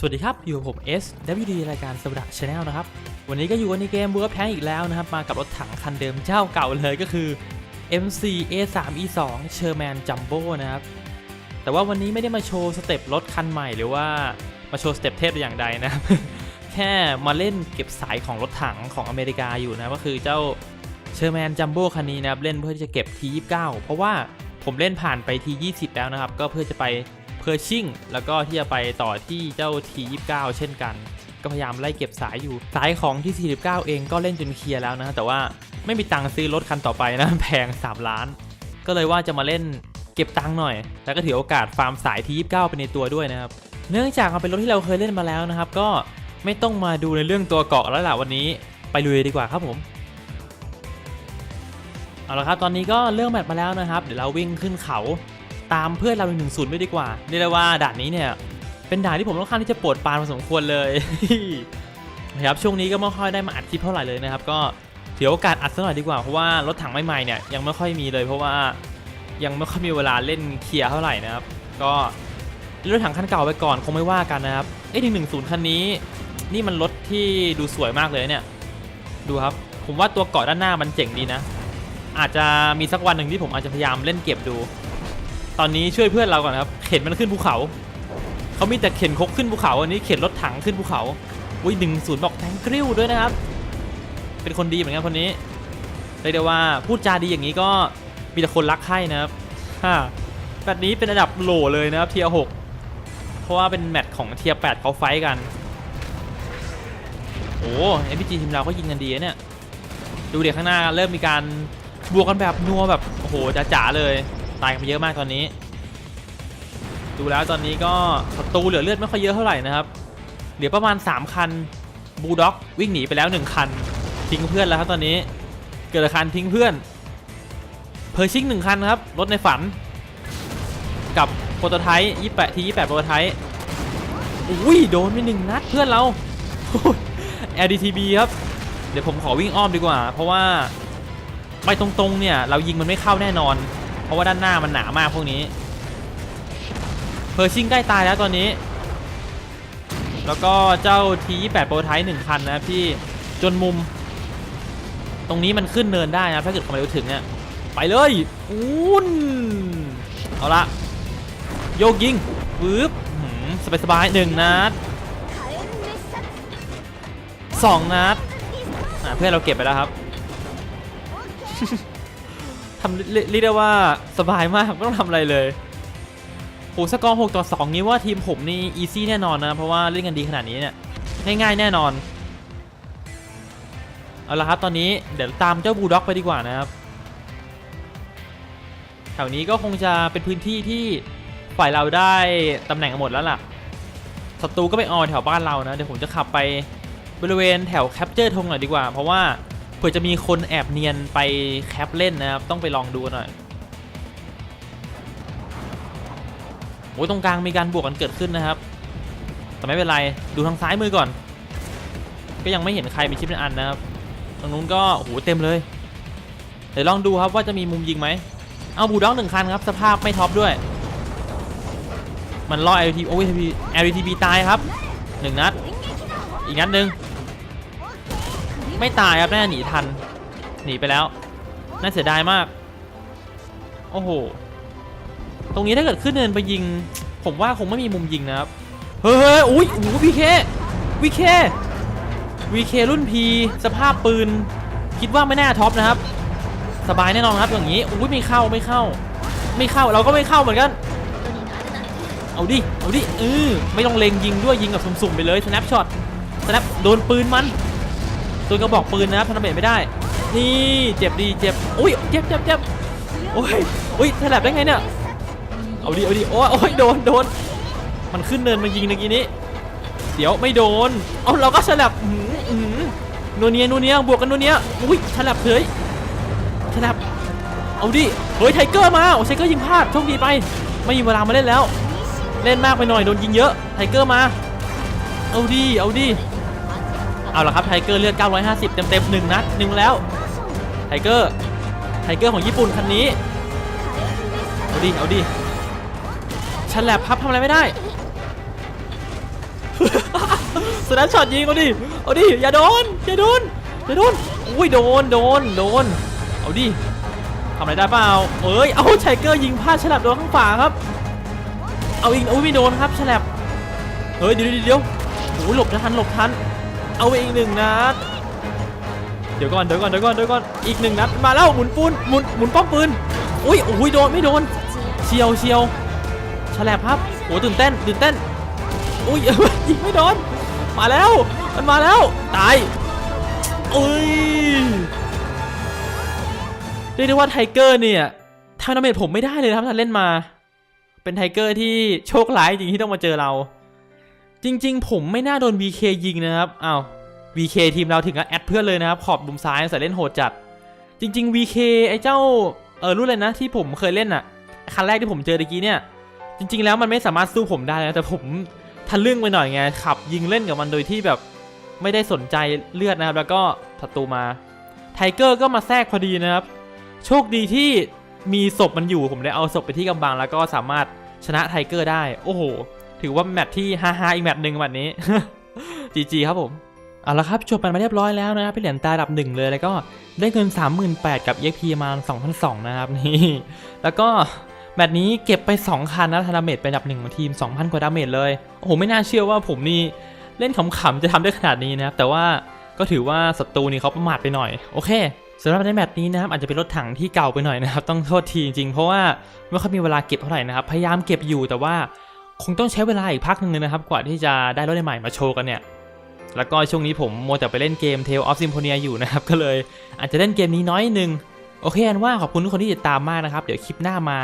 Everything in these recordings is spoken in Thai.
สวัสดีครับ อยู่กับผม S WD รายการสวดักชาแนลนะครับ วันนี้ก็อยู่กันในเกม World of Tank อีกแล้วนะครับ มากับรถถังคันเดิมเจ้าเก่าเลยก็คือ MC A3 E2 Sherman Jumbo นะครับ แต่ว่าวันนี้ไม่ได้มาโชว์สเต็ปรถคันใหม่หรือว่ามาโชว์สเต็ปเทพอย่างใดนะครับ แค่มาเล่นเก็บสายของรถถังของอเมริกาอยู่นะก็คือเจ้า Sherman Jumbo คันนี้นะครับเล่นเพื่อที่จะเก็บ T29 เพราะว่าผมเล่นผ่านไป T20 แล้วนะครับ ก็เพื่อจะไป อร์ชิงแล้วก็ที่จะไปต่อที่เจ้า T29 เช่นกัน ก็พยายามไล่เก็บสายอยู่ สายของที่ 49 เองก็เล่นจนเคลียร์แล้วนะแต่ว่าไม่มีตังค์ซื้อรถคันต่อไปนะแพง 3 ล้าน ก็เลยว่าจะมาเล่นเก็บตังค์หน่อย แล้วก็ถือโอกาสฟาร์มสาย T29 ไปในตัวด้วยนะครับ เนื่องจากมันเป็นรถที่เราเคยเล่นมาแล้วนะครับ ก็ไม่ต้องมาดูในเรื่องตัวเกาะแล้วล่ะวันนี้ไปลุยดีกว่าครับผม เอาละครับตอนนี้ก็เริ่มแมตช์มาแล้วนะครับ เดี๋ยวเราวิ่งขึ้นเขา ตามเพื่อนเราหนึ่งศูนย์ไม่ดีกว่าเรียกได้ว่าด่านนี้เนี่ยเป็นด่านที่ผมค่อนข้างที่จะปวดปานพอสมควรเลยนะครับช่วงนี้ก็ไม่ค่อยได้มาอัดคลิปเท่าไหร่เลยนะครับ ก็ถือโอกาสอัดสักหน่อยดีกว่าเพราะว่ารถถังใหม่ๆเนี่ยยังไม่ค่อยมีเลย เพราะว่ายังไม่ค่อยมีเวลาเล่นเคลียร์เท่าไหร่นะครับ ก็รถถังคันเก่าไปก่อนคงไม่ว่ากันนะครับเอ้หนึ่งหนึ่งศูนย์คันนี้ นี่มันรถที่ดูสวยมากเลยเนี่ย ดูครับ ผมว่าตัวเกาะด้านหน้ามันเจ๋งดีนะ อาจจะมีสักวันหนึ่งที่ผมอาจจะพยายามเล่นเก็บดู ตอนนี้ช่วยเพื่อนเราก่อนครับเข็นมันขึ้นภูเขาเขามีแต่เข็นคกขึ้นภูเขา อันนี้เข็นรถถังขึ้นภูเขาอุ้ยหนึ่งศูนย์บอกแทงกริ้วด้วยนะครับ เป็นคนดีเหมือนกันคนนี้เรียกได้ว่าพูดจาดีอย่างนี้ก็มีแต่คนรักใคร่นะครับฮ่าแบบนี้เป็นระดับโหลเลยนะครับเทียหกเพราะว่าเป็นแมตช์ของเทียแปดเขาไฟกันโอ้เอ็มพีจีทีมเราก็ยิงกันดีนะเนี่ยดูเด็กข้างหน้าเริ่มมีการบวกกันแบบนัวแบบโอ้โหจ๋าๆเลย ตายกันไปเยอะมากตอนนี้ ดูแล้วตอนนี้ก็ศัตรูเหลือเลือดไม่ค่อยเยอะเท่าไหร่นะครับ เหลือประมาณ 3 คันบูด็อกวิ่งหนีไปแล้ว 1 คัน ทิ้งเพื่อนแล้วครับตอนนี้ เกิดอาการทิ้งเพื่อนเพอร์ชิงหนึ่งคันครับรถในฝัน กับโปรโตไทป์28ที28โปรโตไทป์อุ้ยโดนไปหนึ่งนัดเพื่อนเรา LDTB ครับเดี๋ยวผมขอวิ่งอ้อมดีกว่า เพราะว่าไปตรงๆเนี่ย เรายิงมันไม่เข้าแน่นอน เพราะว่าด้านหน้ามันหนามากพวกนี้เพอร์ชิงใกล้ตายแล้วตอนนี้ แล้วก็เจ้า T28 โปรไทป์หนึ่งคันนะพี่จนมุม ตรงนี้มันขึ้นเนินได้นะถ้าเกิดความเร็วถึงเนี่ยไปเลยอุ้นเอาละโยกยิงวืบสบายสบายๆหนึ่งนัดสองนัดอะเพื่อนเราเก็บไปแล้วครับ ทำเรียกได้ว่าสบายมากไม่ต้องทำอะไรเลยโหสกอร์6ต่อ2นี้ว่าทีมผมนี่อีซี่แน่นอนนะ เพราะว่าเล่นกันดีขนาดนี้เนี่ยง่ายๆแน่นอน เอาละครับตอนนี้เดี๋ยวตามเจ้าบูด็อกไปดีกว่านะครับแถวนี้ก็คงจะเป็นพื้นที่ที่ฝ่ายเราได้ตำแหน่งหมดแล้วล่ะศัตรูก็ไปออแถวบ้านเรานะเดี๋ยวผมจะขับไปบริเวณแถวแคปเจอร์ธงหน่อยดีกว่า เพราะว่า เผื่อจะมีคนแอบเนียนไปแคปเล่นนะครับ ต้องไปลองดูหน่อยโอ้ยตรงกลางมีการบวกกันเกิดขึ้นนะครับ แต่ไม่เป็นไร ดูทางซ้ายมือก่อน ก็ยังไม่เห็นใครมีชิปเป็นอันนะครับตรงนู้นก็โอ้โหเต็มเลย เดี๋ยวลองดูครับว่าจะมีมุมยิงไหม เอาบูด็อกหนึ่งคันครับ สภาพไม่ท็อปด้วย มันล่อ LTB โอ้ย LTB ตายครับหนึ่งนัด อีกนัดหนึ่ง ไม่ตายครับน่าหนีทัน หนีไปแล้ว น่าเสียดายมาก โอ้โห ตรงนี้ถ้าเกิดขึ้นเนินไปยิง ผมว่าคงไม่มีมุมยิงนะครับ เฮ้ยอุ้ยโอ้โหวีเควีเควีเครุ่นพีสภาพปืน คิดว่าไม่น่าท็อปนะครับ สบายแน่นอนครับอย่างนี้อุ้ยไม่เข้าไม่เข้า ไม่เข้าเราก็ไม่เข้าเหมือนกันเอาดิ เอาดิเออไม่ต้องเล็งยิงด้วยยิงแบบสุ่มๆไปเลย snap shot snap โดนปืนมัน โดนกระบอกปืนนะครับทำเบิดไม่ได้ นี่เจ็บดีเจ็บอุ้ยเจ็บเจ็บเจ็บโอ้ยอุ้ยถลับได้ไงเนี่ยเอาดิเอาดิโอ้ยโอ้ยโดนโดนมันขึ้นเนินมายิงเมื่อกี้นี้ เดี๋ยวไม่โดนเอาเราก็ฉลับอื้อหืออื้อหือนัวเนียนัวเนียบวกกันนัวเนียอุ้ยฉลับเฉยฉลับเอาดิเฮ้ยไทเกอร์มาโอ้ไทเกอร์ยิงพลาดโชคดีไป ไม่มีเวลามาเล่นแล้ว เล่นมากไปหน่อยโดนยิงเยอะไทเกอร์มา เอาดิเอาดิ เอาละครับไทเกอร์เลือด 950 เต็มๆหนึ่งนัดหนึ่งแล้วไทเกอร์ไทเกอร์ของญี่ปุ่นคันนี้ เอาดิเอาดิฉลับพับทำอะไรไม่ได้สแนปช็อตยิงเอาดิ เอาดิ อย่าโดน อย่าโดน อย่าโดน อุ้ยโดน โดน โดน เอาดิทำอะไรได้เปล่า เอ้ย เอาไชเกอร์ยิงพลาดฉลับโดนข้างฝาครับ เอาอีกอุ้ยไม่โดนครับฉลับ เฮ้ยเดี๋ยวเดี๋ยวโอ้หลบทันหลบทัน เอาไปอีกหนึ่งนัด เดี๋ยวก่อนเดี๋ยวก่อนเดี๋ยวก่อนเดี๋ยวก่อนอีกหนึ่งนัดมาแล้วหมุนปูนหมุนหมุนป้อมปืนอุ้ยอุ้ยโดนไม่โดนเชียวเชียวฉลบครับโอ้ตื่นเต้นตื่นเต้นอุ้ยยิงไม่โดนมาแล้วมันมาแล้วตายอุ้ยเรียกได้ว่าไทเกอร์เนี่ยทำดาเมจผมไม่ได้เลยนะครับถ้าเล่นมา เป็นไทเกอร์ที่โชคร้ายจริงที่ต้องมาเจอเรา จริง ๆ ผมไม่น่าโดน VK ยิงนะครับอ้าว VK ทีมเราถึงกับแอดเพื่อนเลยนะครับ ขอบมุมซ้ายใส่เล่นโหดจัด จริง ๆ VK ไอ้เจ้าเออรู้เลยนะที่ผมเคยเล่นอะคันแรกที่ผมเจอตะกี้เนี่ย จริง ๆ แล้วมันไม่สามารถสู้ผมได้นะแต่ผมทะลึ่งไปหน่อยไงขับยิงเล่นกับมันโดยที่แบบไม่ได้สนใจเลือดนะครับ แล้วก็ศัตรูมาไทเกอร์ก็มาแทรกพอดีนะครับ โชคดีที่มีศพมันอยู่ผมได้เอาศพไปที่กำบังแล้วก็สามารถชนะไทเกอร์ได้ โอ้โห ถือว่าแมตช์ที่ฮาๆอีกแมตช์หนึ่งแบบนี้จีจีครับผมเอาละครับจบกันมาเรียบร้อยแล้วนะครับพี่เหรียญตาดับหนึ่งเลยแล้วก็ได้เงิน 38,000กับ EXP มา2,200นะครับนี่แล้วก็แมตช์นี้เก็บไป 2 คันนะธนาเมจเป็นอันดับหนึ่งของทีม 2,000 กว่าดาเมจเลยโอ้โหไม่น่าเชื่อว่าผมนี่เล่นขำๆจะทำได้ขนาดนี้นะครับแต่ว่าก็ถือว่าศัตรูนี่เขาประมาทไปหน่อยโอเคสำหรับในแมตช์นี้นะครับอาจจะเป็นรถถังที่เก่าไปหน่อยนะครับต้องโทษทีจริงๆเพราะว่าไม่ค่อยมีเวลาเก็บเท่าไหร่นะครับพยายามเก็บอยู่แต่ว่า คงต้องใช้เวลาอีกพักหนึ่งเลยนะครับ กว่าที่จะได้รถใหม่มาโชว์กันเนี่ย แล้วก็ช่วงนี้ผมโมแต่ไปเล่นเกม Tale of Symphonia อยู่นะครับ ก็เลยอาจจะเล่นเกมนี้น้อยนึง โอเคอันว่าขอบคุณทุกคนที่ติดตามมากนะครับ เดี๋ยวคลิปหน้ามา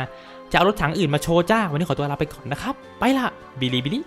จะเอารถถังอื่นมาโชว์จ้า วันนี้ขอตัวลาไปก่อนนะครับ ไปละบิลิบิลิ